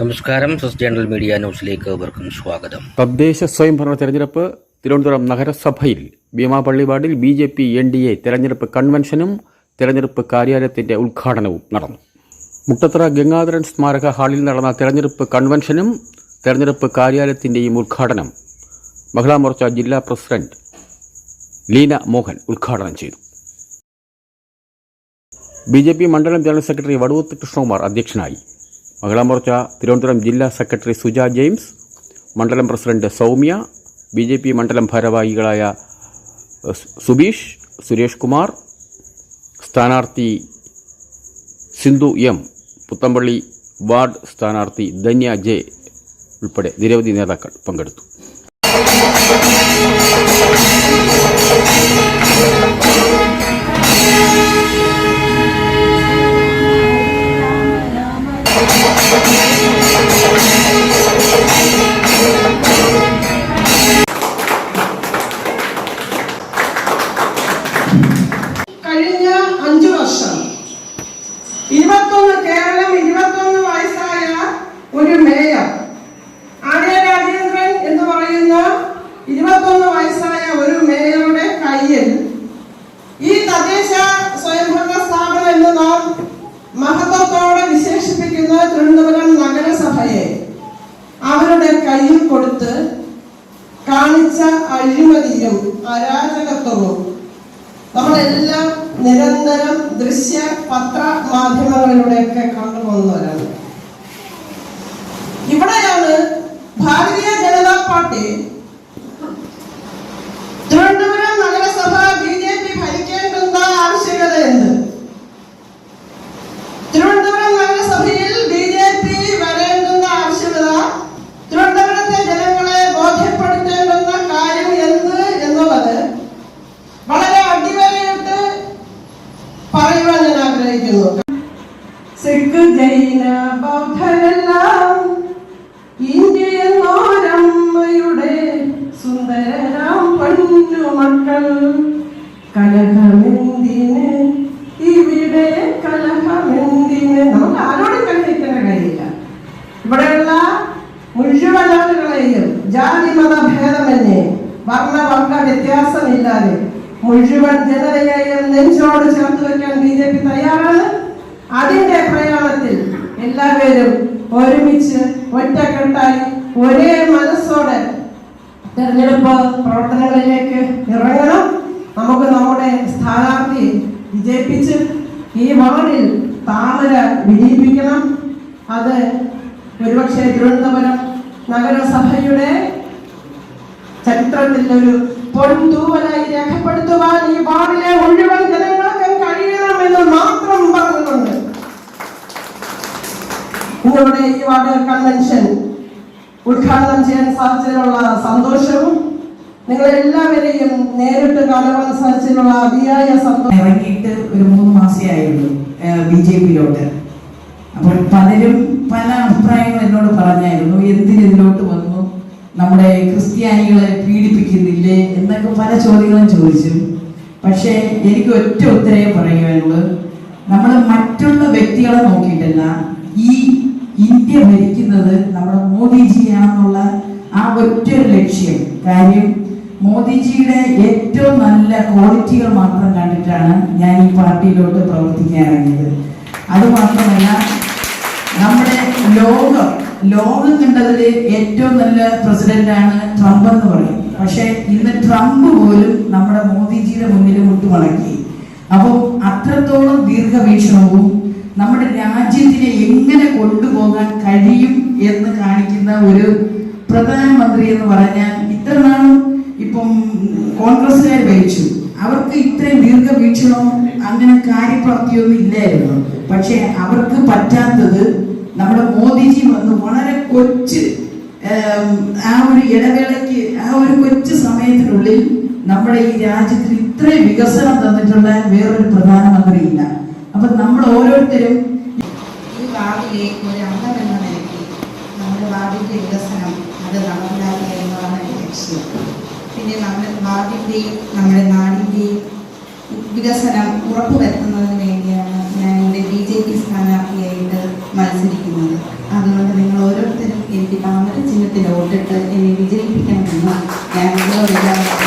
നമസ്കാരം സസ് journal media ന്യൂസിലേക്ക് ഏവർക്കും സ്വാഗതം. തദ്ദേശ സ്വയംഭരണ തെരഞ്ഞെടുപ്പ് തിരുവനന്തപുരം നഗരസഭയിൽ ഭീമാപള്ളി വാർഡിൽ B J P N D A തെരഞ്ഞെടുപ്പ് കൺവെൻഷനും തെരഞ്ഞെടുപ്പ് കാര്യാലയത്തിന്റെ ഉദ്ഘാടനവും നടന്നു. മുട്ടത്തറ ഗംഗാധരൻ സ്മാരക ഹാളിൽ നടന്ന തെരഞ്ഞെടുപ്പ് കൺവെൻഷനും തെരഞ്ഞെടുപ്പ് കാര്യാലയത്തിന്റെയും ഉദ്ഘാടനം മഹിളാ മോർച്ച ജില്ലാ പ്രസിഡന്റ് ലീന മോഹൻ ഉദ്ഘാടനം ചെയ്തു. ബി ജെ പി മണ്ഡലം ജനറൽ സെക്രട്ടറി വടുവത്ത് കൃഷ്ണകുമാർ അധ്യക്ഷനായി. മഹിളാ മോർച്ച തിരുവനന്തപുരം ജില്ലാ സെക്രട്ടറി സുജ ജെയിംസ് മണ്ഡലം president Soumya B J P മണ്ഡലം ഭാരവാഹികളായ സുബീഷ് സുരേഷ് കുമാർ സ്ഥാനാർത്ഥി സിന്ധു എം പുത്തമ്പള്ളി വാർഡ് സ്ഥാനാർത്ഥി ധന്യ ജെ ഉൾപ്പെടെ നിരവധി നേതാക്കൾ പങ്കെടുത്തു. കഴിഞ്ഞ അഞ്ചു വർഷം. ഇരുപത്തൊന്ന് ദൃശ്യ പത്ര മാധ്യമങ്ങളിലൂടെയൊക്കെ കണ്ടുപോകുന്നവരാണ് ഇവിടെയാണ് ഭാരതീയ ജനതാ പാർട്ടി തിരുവനന്തപുരം നഗരസഭ ബി ജെ പി ഭരിക്കേണ്ടുന്ന ആവശ്യകത എന്ത് തിരുവനന്തപുരം നഗരസഭയിൽ ബി ജെ പി വരേണ്ടുന്ന ആവശ്യകത തിരുവനന്തപുരത്തെ ജനങ്ങളെ ബോധ്യപ്പെടുത്തേണ്ടുന്ന കാര്യം എന്ത് എന്നുള്ളത് വളരെ അടിവരയിട്ട് പറയുവാൻ ഞാൻ ജാതി മത ഭേദമന്യേ വർണ വർണ വ്യത്യാസമില്ലാതെ മുഴുവൻ ജനതയെയും നെഞ്ചോട് ചേർത്ത് വെക്കാൻ ബി ജെ പി തയ്യാറാണ്. അതിന്റെ പ്രയാണത്തിൽ എല്ലാവരും ഒരുമിച്ച് ഒറ്റക്കെട്ടായി ഒരേ മനസ്സോടെ തെരഞ്ഞെടുപ്പ് പ്രവർത്തനങ്ങളിലേക്ക് ഇറങ്ങണം. നമുക്ക് നമ്മുടെ സ്ഥാനാർത്ഥിയെ വിജയിപ്പിച്ച് ഈ വാർഡിൽ താമര വിജയിപ്പിക്കണം അത് ഒരുപക്ഷെ തിരുവനന്തപുരം നഗരസഭയുടെ ചരിത്രത്തിൽ ഒരു പൊൻതൂവലായി രേഖപ്പെടുത്തുവാൻ ഈ വാർഡിലെ മുഴുവൻ ജനങ്ങൾക്കും കഴിയണമെന്ന് മാത്രം പറഞ്ഞുകൊണ്ട് ഇന്നിവിടെ ഈ വാർഡ് കൺവെൻഷൻ ഉദ്ഘാടനം ചെയ്യാൻ സാധിച്ചതിനുള്ള സന്തോഷവും നിങ്ങളെല്ലാവരെയും നേരിട്ട് കാണുവാൻ സാധിച്ചതിനുള്ള അതിയായ സന്തോഷം ഇറങ്ങിയിട്ട് ഒരു മൂന്ന് മാസേ ആയുള്ളൂ ബി ജെ പിയിലോട്ട്. അപ്പോൾ പലരും പല അഭിപ്രായങ്ങൾ എന്നോട് പറഞ്ഞായിരുന്നു എന്തിനോട്ട് വന്നു? നമ്മുടെ ക്രിസ്ത്യാനികളെ പീഡിപ്പിക്കുന്നില്ലേ എന്നൊക്കെ പല ചോദ്യങ്ങളും ചോദിച്ചു. പക്ഷേ എനിക്ക് ഒറ്റ ഉത്തരവേ പറയുകയുള്ളൂ നമ്മൾ മറ്റുള്ള വ്യക്തികളെ നോക്കിയിട്ടല്ല ഈ ഇന്ത്യ ഭരിക്കുന്നത് നമ്മുടെ മോദിജിയാണെന്നുള്ള ആ ഒറ്റ ലക്ഷ്യം. കാര്യം മോദിജിയുടെ ഏറ്റവും നല്ല ക്വാളിറ്റികൾ മാത്രം കണ്ടിട്ടാണ് ഞാൻ ഈ പാർട്ടിയിലോട്ട് പ്രവർത്തിക്കാൻ ഇറങ്ങിയത്. അതുമാത്രമല്ല നമ്മുടെ ലോകം ലോകം കണ്ടതിൽ ഏറ്റവും നല്ല പ്രസിഡന്റാണ് ട്രംപ് എന്ന് പറയും. പക്ഷെ ഇന്ന് ട്രംപ് പോലും നമ്മുടെ മോദിജിയുടെ മുന്നിൽ മുട്ടുമടക്കി. അപ്പോൾ അത്രത്തോളം ദീർഘവീക്ഷണവും നമ്മുടെ രാജ്യത്തിനെ എങ്ങനെ കൊണ്ടുപോകാൻ കഴിയും എന്ന് കാണിക്കുന്ന ഒരു പ്രധാനമന്ത്രി എന്ന് പറഞ്ഞാൽ ഇത്ര നാളും ഇപ്പം കോൺഗ്രസ്സുകാർ ഭരിച്ചു. അവർക്ക് ഇത്രയും ദീർഘവീക്ഷണവും അങ്ങനെ കാര്യപ്രാപ്തിയൊന്നും ഇല്ലായിരുന്നു. പക്ഷെ അവർക്ക് പറ്റാത്തത് നമ്മുടെ മോദിജി വന്ന്. വളരെ കൊച്ച് ആ ഒരു ഇടവേളയ്ക്ക് ആ ഒരു കൊച്ചു സമയത്തിനുള്ളിൽ നമ്മുടെ ഈ രാജ്യത്തിന് ഇത്രയും വികസനം തന്നിട്ടുള്ള വേറൊരു പ്രധാനമന്ത്രി ഇല്ല അപ്പൊ നമ്മൾ ഓരോരുത്തരും ഈ ഒരു അംഗം എന്ന നിലയ്ക്ക് നമ്മുടെ വികസനം അത് നടപ്പിലാക്കുക എന്നതാണ് എന്റെ ലക്ഷ്യം. പിന്നെ നമ്മുടെ വാർഡിന്റെയും നമ്മുടെ നാടിന്റെയും വികസനം ഉറപ്പുവരുത്തുന്നതിന് വേണ്ടിയാണ് എനിക്ക് താമര ചിഹ്നത്തിൽ വോട്ടിട്ട് എന്നെ വിജയിപ്പിക്കണമെന്ന് ഞാൻ നിങ്ങളോട് എല്ലാവരും